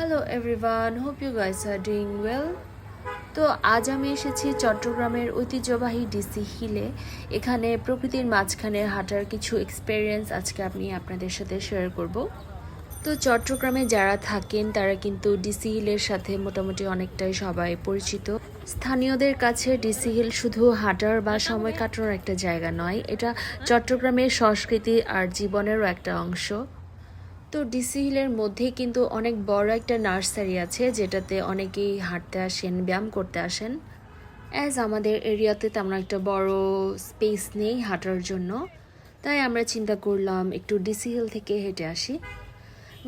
Hello everyone hope you guys are doing well তো আজ আমি এসেছি চট্টগ্রামের ঐতিহ্যবাহী ডিসি হিলে এখানে প্রকৃতির মাঝখানে হাঁটার কিছু এক্সপেরিয়েন্স আজকে আমি আপনাদের সাথে শেয়ার করব। তো চট্টগ্রামে যারা থাকেন, তারা কিন্তু ডিসি হিলের সাথে মোটামুটি অনেকটাই সবাই পরিচিত। স্থানীয়দের কাছে ডিসি হিল শুধু হাঁটার বা সময় কাটানোর একটা জায়গা নয়, এটা চট্টগ্রামের সংস্কৃতি আর জীবনেরও একটা অংশ। তো ডিসি হিলের মধ্যেই কিন্তু অনেক বড় একটা নার্সারি আছে, যেটাতে অনেকেই হাঁটতে আসেন, ব্যায়াম করতে আসেন। অ্যাজ আমাদের এরিয়াতে তেমন একটা বড় স্পেস নেই হাঁটার জন্য, তাই আমরা চিন্তা করলাম একটু ডিসি হিল থেকে হেঁটে আসি।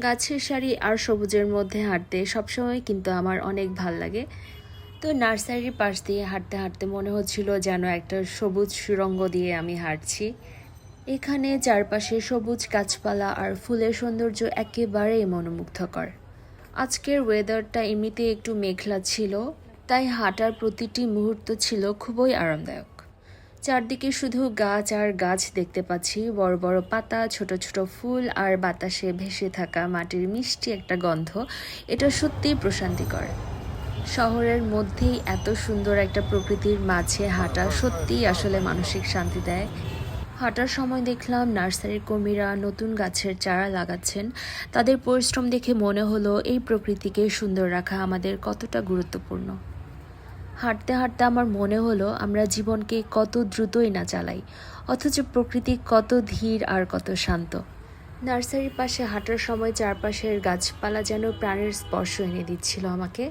গাছের সারি আর সবুজের মধ্যে হাঁটতে সবসময় কিন্তু আমার অনেক ভালো লাগে। তো নার্সারির পাশ দিয়ে হাঁটতে হাঁটতে মনে হচ্ছিল যেন একটা সবুজ সুরঙ্গ দিয়ে আমি হাঁটছি। এখানে চারপাশে সবুজ গাছপালা আর ফুলের সৌন্দর্য একেবারেই মনোমুগ্ধকর। আজকের ওয়েদারটা এমনিতে একটু মেঘলা ছিল, তাই হাঁটার প্রতিটি মুহূর্ত ছিল খুবই আরামদায়ক। চারদিকে শুধু গাছ আর গাছ দেখতে পাচ্ছি, বড় বড় পাতা, ছোট ছোট ফুল আর বাতাসে ভেসে থাকা মাটির মিষ্টি একটা গন্ধ, এটা সত্যিই প্রশান্তিকর। শহরের মধ্যেই এত সুন্দর একটা প্রকৃতির মাঝে হাঁটা সত্যিই আসলে মানসিক শান্তি দেয়। হাঁটার সময় দেখলাম নার্সারির কর্মীরা নতুন গাছের চারা লাগাচ্ছেন। তাদের পরিশ্রম দেখে মনে হলো এই প্রকৃতিকে সুন্দর রাখা আমাদের কতটা গুরুত্বপূর্ণ। হাঁটতে হাঁটতে আমার মনে হলো আমরা জীবনকে কত দ্রুতই না চালাই, অথচ প্রকৃতি কত ধীর আর কত শান্ত। নার্সারির পাশে হাঁটার সময় চারপাশের গাছপালা যেন প্রাণের স্পর্শ এনে দিচ্ছিল আমাকে।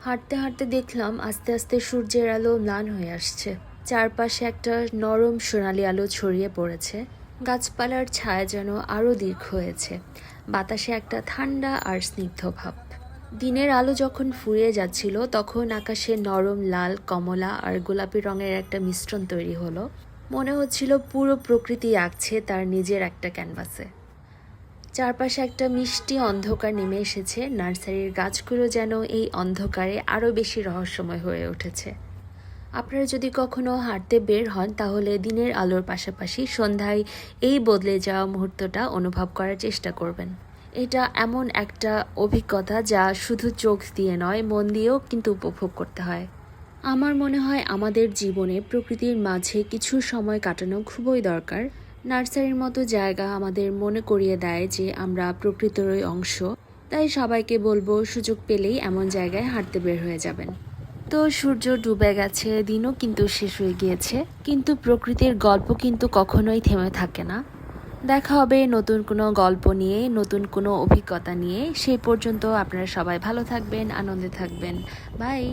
হাঁটতে হাঁটতে দেখলাম আস্তে আস্তে সূর্যের আলো ম্লান হয়ে আসছে। চারপাশে একটা নরম সোনালি আলো ছড়িয়ে পড়েছে। গাছপালার ছায়া যেন আরও দীর্ঘ হয়েছে। বাতাসে একটা ঠান্ডা আর স্নিগ্ধ ভাব। দিনের আলো যখন ফুরিয়ে যাচ্ছিল, তখন আকাশে নরম লাল, কমলা আর গোলাপি রঙের একটা মিশ্রণ তৈরি হলো। মনে হচ্ছিল পুরো প্রকৃতি আঁকছে তার নিজের একটা ক্যানভাসে। চারপাশে একটা মিষ্টি অন্ধকার নেমে এসেছে। নার্সারির গাছগুলো যেন এই অন্ধকারে আরও বেশি রহস্যময় হয়ে উঠেছে। আপনারা যদি কখনো হাঁটতে বের হন, তাহলে দিনের আলোর পাশাপাশি সন্ধ্যায় এই বদলে যাওয়া মুহূর্তটা অনুভব করার চেষ্টা করবেন। এটা এমন একটা অভিজ্ঞতা যা শুধু চোখ দিয়ে নয়, মন দিয়েও কিন্তু উপভোগ করতে হয়। আমার মনে হয় আমাদের জীবনে প্রকৃতির মাঝে কিছু সময় কাটানো খুবই দরকার। নার্সারির মতো জায়গা আমাদের মনে করিয়ে দেয় যে আমরা প্রকৃতিরই অংশ, তাই সবাইকে বলব সুযোগ পেলেই এমন জায়গায় হাঁটতে বের হয়ে যাবেন। তো সূর্য ডুবে গেছে, দিনও কিন্তু শেষ হয়ে গিয়েছে। কিন্তু প্রকৃতির গল্প কিন্তু কখনোই থেমে থাকে না। দেখা হবে নতুন কোনো গল্প নিয়ে, নতুন কোনো অভিজ্ঞতা নিয়ে। সেই পর্যন্ত আপনারা সবাই ভালো থাকবেন, আনন্দে থাকবেন। বাই!